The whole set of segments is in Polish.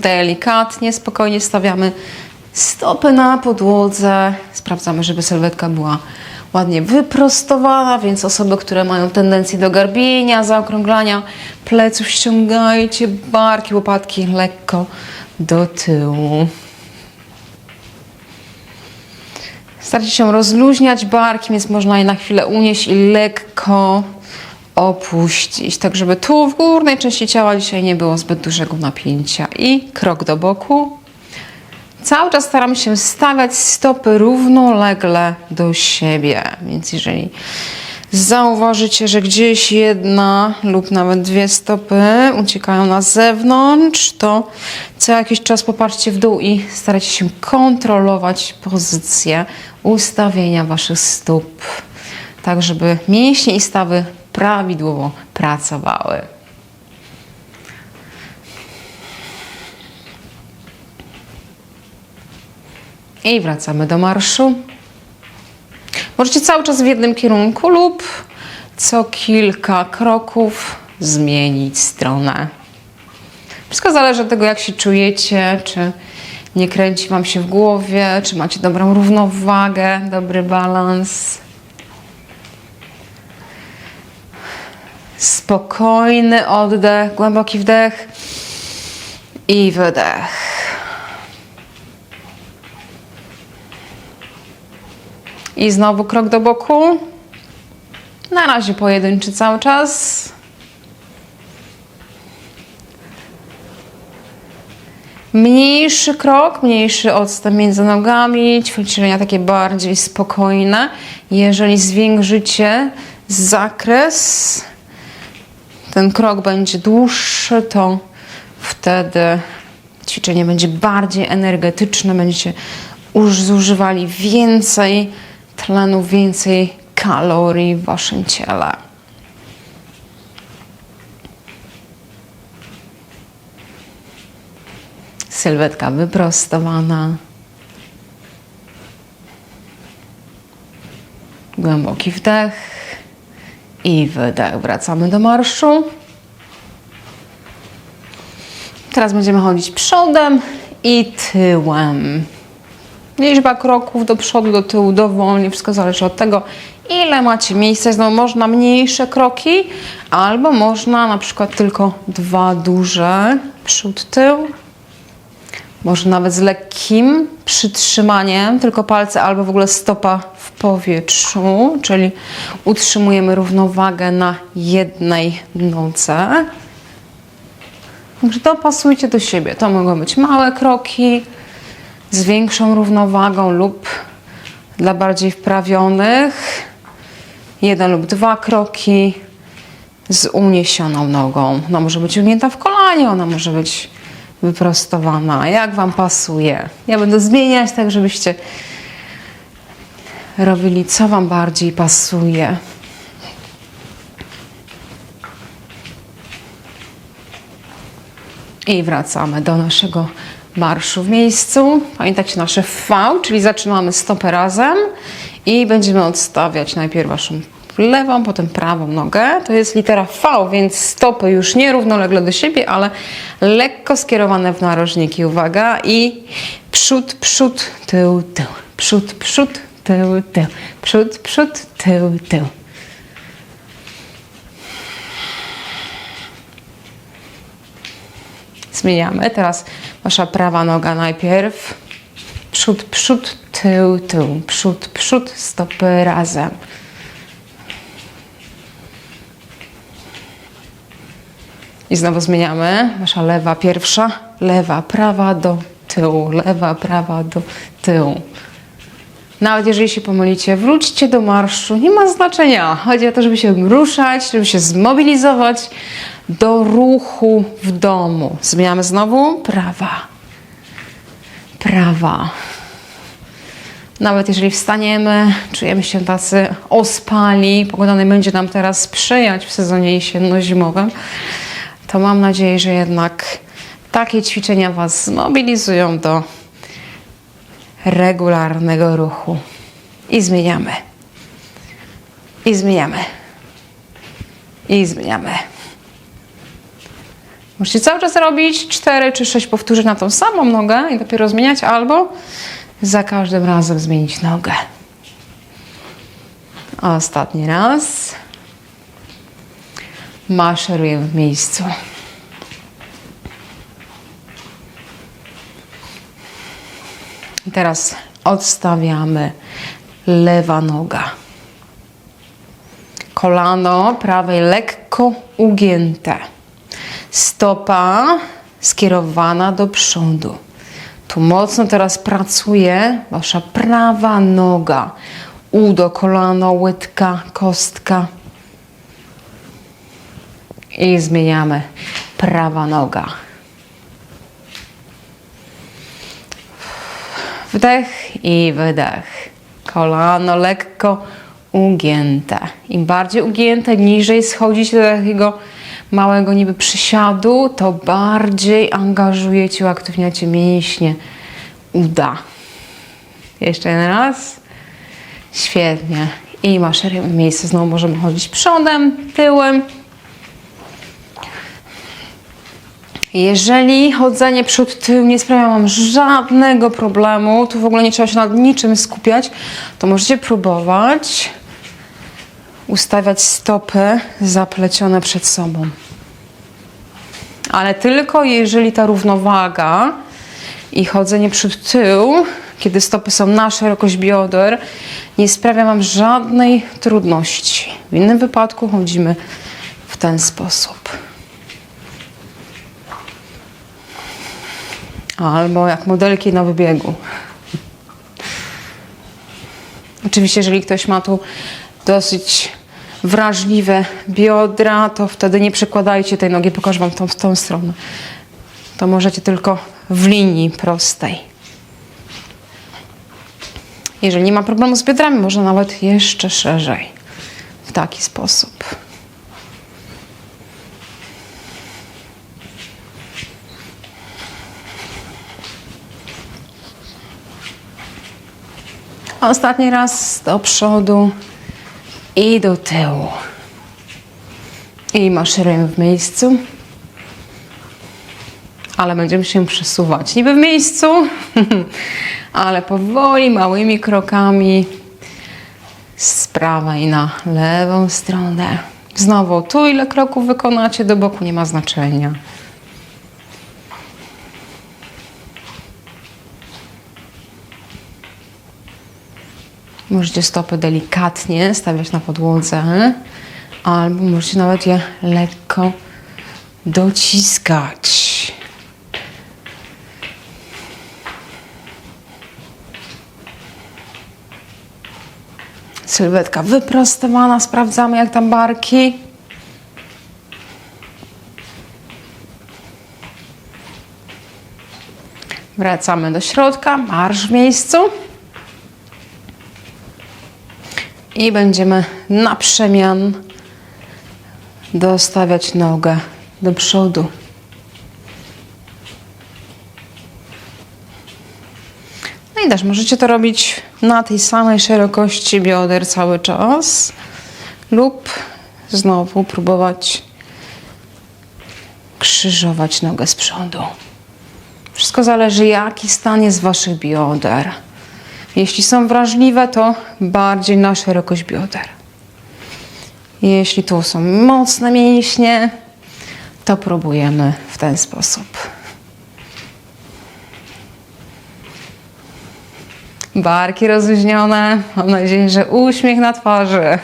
Delikatnie, spokojnie stawiamy stopy na podłodze. Sprawdzamy, żeby sylwetka była ładnie wyprostowana, więc osoby, które mają tendencję do garbienia, zaokrąglania pleców, ściągajcie barki, łopatki lekko do tyłu. Starajcie się rozluźniać barki, więc można je na chwilę unieść i lekko opuścić, tak żeby tu w górnej części ciała dzisiaj nie było zbyt dużego napięcia. I krok do boku. Cały czas staramy się stawiać stopy równolegle do siebie, więc jeżeli zauważycie, że gdzieś jedna lub nawet dwie stopy uciekają na zewnątrz, to co jakiś czas popatrzcie w dół i starajcie się kontrolować pozycję ustawienia waszych stóp, tak żeby mięśnie i stawy prawidłowo pracowały. I wracamy do marszu. Możecie cały czas w jednym kierunku lub co kilka kroków zmienić stronę. Wszystko zależy od tego, jak się czujecie, czy nie kręci Wam się w głowie, czy macie dobrą równowagę, dobry balans. Spokojny oddech, głęboki wdech i wydech. I znowu krok do boku. Na razie pojedynczy cały czas. Mniejszy krok, mniejszy odstęp między nogami, ćwiczenia takie bardziej spokojne. Jeżeli zwiększycie zakres, ten krok będzie dłuższy, to wtedy ćwiczenie będzie bardziej energetyczne, będziecie już zużywali więcej tlenu, więcej kalorii w waszym ciele. Sylwetka wyprostowana. Głęboki wdech i wydech. Wracamy do marszu. Teraz będziemy chodzić przodem i tyłem. Liczba kroków do przodu, do tyłu, dowolnie, wszystko zależy od tego, ile macie miejsca. Znowu można mniejsze kroki, albo można na przykład tylko dwa duże, przód, tył. Może nawet z lekkim przytrzymaniem, tylko palce albo w ogóle stopa w powietrzu, czyli utrzymujemy równowagę na jednej nodze. Także dopasujcie do siebie. To mogą być małe kroki, z większą równowagą lub dla bardziej wprawionych jeden lub dwa kroki z uniesioną nogą. Ona może być ugnięta w kolanie, ona może być wyprostowana, jak Wam pasuje. Ja będę zmieniać tak, żebyście robili co Wam bardziej pasuje. I wracamy do naszego marszu w miejscu. Pamiętajcie nasze V, czyli zaczynamy stopę razem i będziemy odstawiać najpierw waszą lewą, potem prawą nogę. To jest litera V, więc stopy już nie równolegle do siebie, ale lekko skierowane w narożniki. Uwaga i przód, przód, tył, tył. Przód, przód, tył, tył. Przód, przód, tył, tył. Zmieniamy. Teraz wasza prawa noga najpierw. Przód, przód, tył, tył. Przód, przód, stopy razem. I znowu zmieniamy. Wasza lewa pierwsza, lewa, prawa do tyłu, lewa, prawa do tyłu. Nawet jeżeli się pomylicie, wróćcie do marszu, nie ma znaczenia. Chodzi o to, żeby się ruszać, żeby się zmobilizować do ruchu w domu. Zmieniamy znowu prawa. Prawa. Nawet jeżeli wstaniemy, czujemy się tacy ospali, pogoda nie będzie nam teraz sprzyjać w sezonie jesienno-zimowym, to mam nadzieję, że jednak takie ćwiczenia Was zmobilizują do regularnego ruchu. I zmieniamy. I zmieniamy. I zmieniamy. Możecie cały czas robić 4 czy 6 powtórzeń na tą samą nogę i dopiero zmieniać, albo za każdym razem zmienić nogę. Ostatni raz. Maszerujemy w miejscu. Teraz odstawiamy lewa noga. Kolano prawej lekko ugięte. Stopa skierowana do przodu. Tu mocno teraz pracuje wasza prawa noga. Udo, kolano, łydka, kostka. I zmieniamy. Prawa noga. Wdech i wydech. Kolano lekko ugięte. Im bardziej ugięte, niżej schodzicie do takiego małego niby przysiadu, to bardziej angażujecie, uaktywniacie mięśnie uda. Jeszcze jeden raz. Świetnie. I maszerujemy miejsce. Znowu możemy chodzić przodem, tyłem. Jeżeli chodzenie przód tył nie sprawia Wam żadnego problemu, tu w ogóle nie trzeba się nad niczym skupiać, to możecie próbować ustawiać stopy zaplecione przed sobą. Ale tylko jeżeli ta równowaga i chodzenie przód tył, kiedy stopy są na szerokość bioder, nie sprawia Wam żadnej trudności. W innym wypadku chodzimy w ten sposób. Albo jak modelki na wybiegu. Oczywiście, jeżeli ktoś ma tu dosyć wrażliwe biodra, to wtedy nie przykładajcie tej nogi, pokażę Wam tą, w tą stronę. To możecie tylko w linii prostej. Jeżeli nie ma problemu z biodrami, można nawet jeszcze szerzej. W taki sposób. Ostatni raz do przodu i do tyłu. I maszerujemy w miejscu. Ale będziemy się przesuwać. Niby w miejscu, ale powoli, małymi krokami z prawej na lewą stronę. Znowu, tu ile kroków wykonacie do boku nie ma znaczenia. Możecie stopy delikatnie stawiać na podłodze, albo możecie nawet je lekko dociskać. Sylwetka wyprostowana, sprawdzamy jak tam barki. Wracamy do środka, marsz w miejscu. I będziemy na przemian dostawiać nogę do przodu. No i też możecie to robić na tej samej szerokości bioder cały czas lub znowu próbować krzyżować nogę z przodu. Wszystko zależy jaki stan jest waszych bioder. Jeśli są wrażliwe, to bardziej na szerokość bioder. Jeśli tu są mocne mięśnie, to próbujemy w ten sposób. Barki rozluźnione. Mam nadzieję, że uśmiech na twarzy.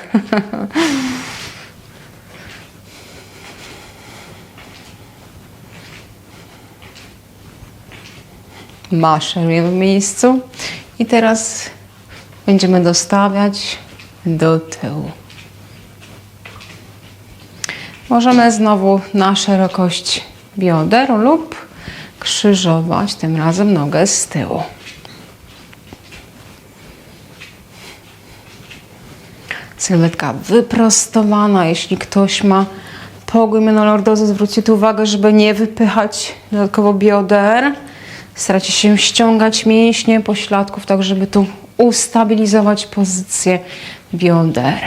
Maszerujemy w miejscu. I teraz będziemy dostawiać do tyłu. Możemy znowu na szerokość bioder lub krzyżować tym razem nogę z tyłu. Sylwetka wyprostowana. Jeśli ktoś ma pogłębioną lordozę, zwróćcie tu uwagę, żeby nie wypychać dodatkowo bioder. Staracie się ściągać mięśnie pośladków, tak żeby tu ustabilizować pozycję bioder.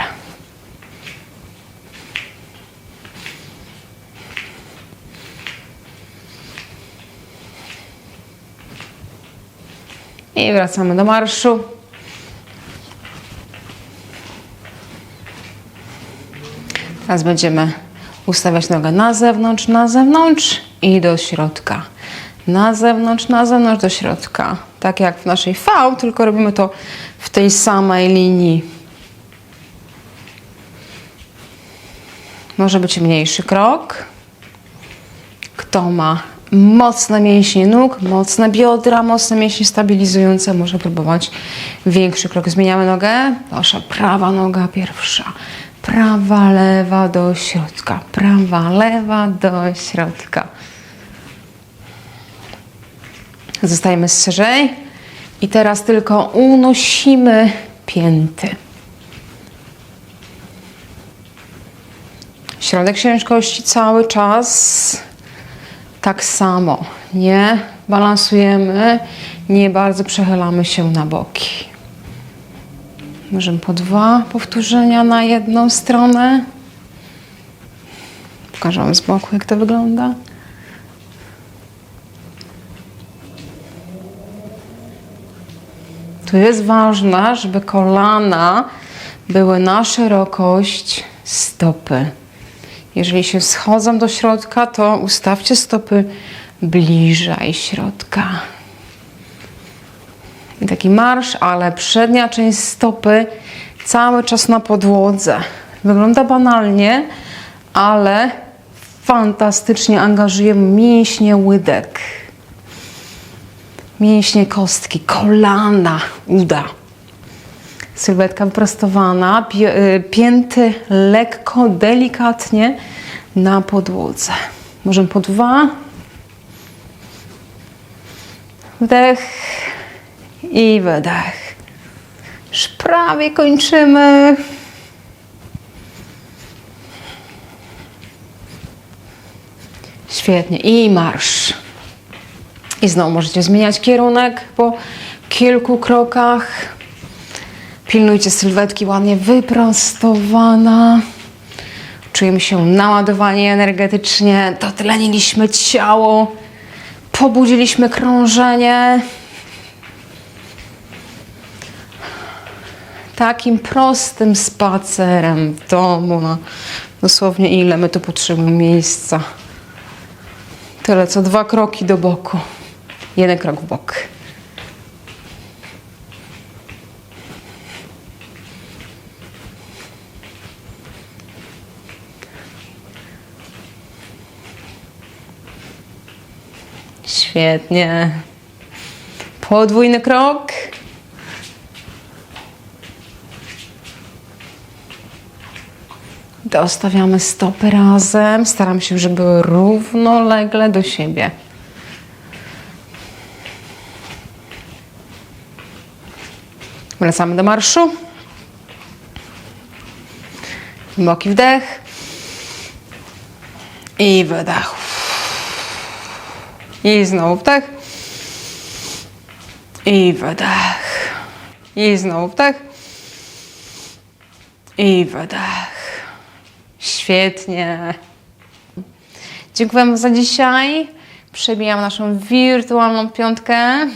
I wracamy do marszu. Teraz będziemy ustawiać nogę na zewnątrz, na zewnątrz i do środka. Na zewnątrz, na zewnątrz, do środka. Tak jak w naszej V, tylko robimy to w tej samej linii. Może być mniejszy krok. Kto ma mocne mięśnie nóg, mocne biodra, mocne mięśnie stabilizujące, może próbować większy krok. Zmieniamy nogę. Proszę, prawa noga pierwsza. Prawa, lewa do środka. Prawa, lewa do środka. Zostajemy szerzej. I teraz tylko unosimy pięty. Środek ciężkości cały czas tak samo. Nie balansujemy, nie bardzo przechylamy się na boki. Możemy po dwa powtórzenia na jedną stronę. Pokażę z boku, jak to wygląda. Tu jest ważne, żeby kolana były na szerokość stopy. Jeżeli się schodzą do środka, to ustawcie stopy bliżej środka. I taki marsz, ale przednia część stopy cały czas na podłodze. Wygląda banalnie, ale fantastycznie angażujemy mięśnie łydek, mięśnie kostki, kolana, uda. Sylwetka wyprostowana, y, pięty lekko, delikatnie na podłodze. Możemy po dwa. Wdech i wydech. Już prawie kończymy. Świetnie. I marsz. I znowu możecie zmieniać kierunek po kilku krokach. Pilnujcie sylwetki ładnie wyprostowana. Czujemy się naładowani energetycznie, dotleniliśmy ciało, pobudziliśmy krążenie. Takim prostym spacerem w domu, na dosłownie ile my tu potrzebujemy miejsca. Tyle co dwa kroki do boku. Jeden krok w bok. Świetnie. Podwójny krok. Dostawiamy stopy razem. Staram się, żeby były równolegle do siebie. Wracamy do marszu. Głęboki wdech. I wydech. I znowu wdech. I wydech. I znowu wdech. I wydech. Świetnie. Dziękuję za dzisiaj. Przebijam naszą wirtualną piątkę.